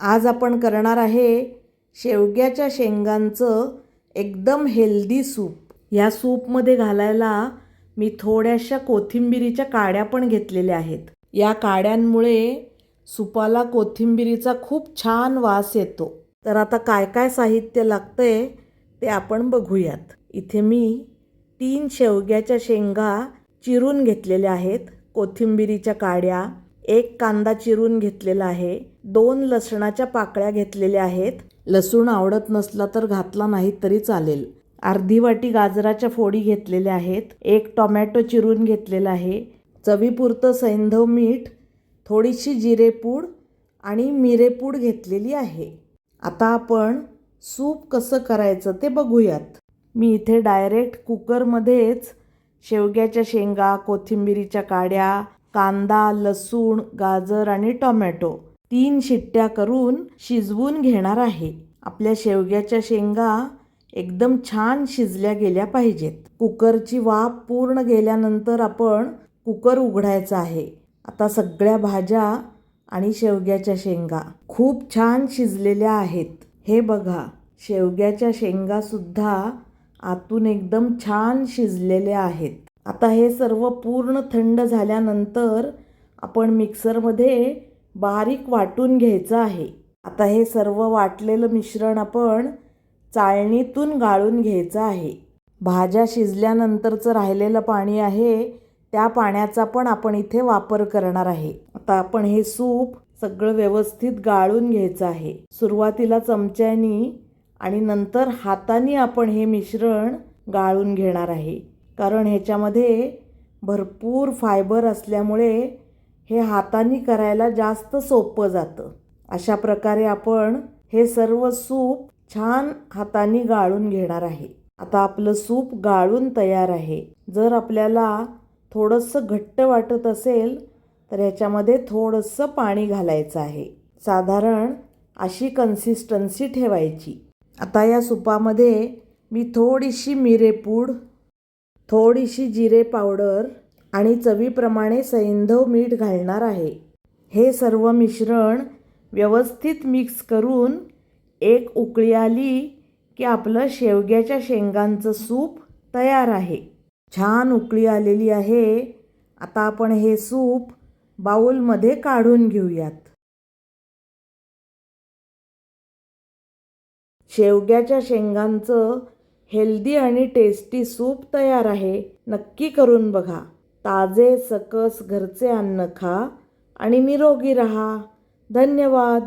आज आपण करणार आहे शेवग्याच्या शेंगांचं एकदम हेल्दी सूप. या सूपमध्ये घालायला मी थोड्याशा कोथिंबिरीच्या काड्या पण घेतलेल्या आहेत. या काड्यांमुळे सुपाला कोथिंबिरीचा खूप छान वास येतो. तर आता काय काय साहित्य लागतंय ते आपण बघूयात. इथे मी तीन शेवग्याच्या शेंगा चिरून घेतलेल्या आहेत. कोथिंबिरीच्या काड्या एक कांदा चिरून घेतलेला आहे. दोन लसणाच्या पाकळ्या घेतलेल्या आहेत. लसूण आवडत नसला तर घातला नाही तरी चालेल. अर्धी वाटी गाजराच्या फोडी घेतलेल्या आहेत. एक टोमॅटो चिरून घेतलेला आहे. चवीपुरतं सैंधव मीठ थोडीशी जिरेपूड आणि मिरेपूड घेतलेली आहे. आता आपण सूप कसं करायचं ते बघूयात. मी इथे डायरेक्ट कुकरमध्येच शेवग्याच्या शेंगा कोथिंबिरीच्या काड्या कांदा लसूण गाजर आणि टोमॅटो तीन शिट्ट्या करून शिजवून घेणार आहे. आपल्या शेवग्याच्या शेंगा एकदम छान शिजल्या गेल्या पाहिजेत. कुकरची वाफ पूर्ण गेल्यानंतर आपण कुकर उघडायचा आहे. आता सगळ्या भाज्या आणि शेवग्याच्या शेंगा खूप छान शिजलेल्या आहेत. हे बघा शेवग्याच्या शेंगासुद्धा आतून एकदम छान शिजलेल्या आहेत. आता हे सर्व पूर्ण थंड झाल्यानंतर आपण मिक्सरमध्ये बारीक वाटून घ्यायचं आहे. आता हे सर्व वाटलेलं मिश्रण आपण चाळणीतून गाळून घ्यायचं आहे. भाज्या शिजल्यानंतरचं राहिलेलं पाणी आहे त्या पाण्याचा पण आपण इथे वापर करणार आहे. आता आपण हे सूप सगळं व्यवस्थित गाळून घ्यायचं आहे. सुरुवातीला चमच्यानी आणि नंतर हाताने आपण हे मिश्रण गाळून घेणार आहे. कारण ह्याच्यामध्ये भरपूर फायबर असल्यामुळे हे हाताने करायला जास्त सोपं जातं. अशा प्रकारे आपण हे सर्व सूप छान हाताने गाळून घेणार आहे. आता आपलं सूप गाळून तयार आहे. जर आपल्याला थोडंसं घट्ट वाटत असेल तर ह्याच्यामध्ये थोडंसं पाणी घालायचं आहे. साधारण अशी कन्सिस्टन्सी ठेवायची. आता या सुपामध्ये मी थोडीशी मिरेपूड थोडीशी जिरे पावडर आणि चवीप्रमाणे सैंधव मीठ घालणार आहे. हे सर्व मिश्रण व्यवस्थित मिक्स करून एक उकळी आली की आपलं शेवग्याच्या शेंगांचं सूप तयार आहे. छान उकळी आलेली आहे. आता आपण हे सूप बाऊलमध्ये काढून घेऊयात. शेवग्याच्या शेंगांचं हेल्दी आणि टेस्टी सूप तयार आहे. नक्की करून बघा. ताजे सकस घरचे अन्न खा आणि निरोगी रहा. धन्यवाद.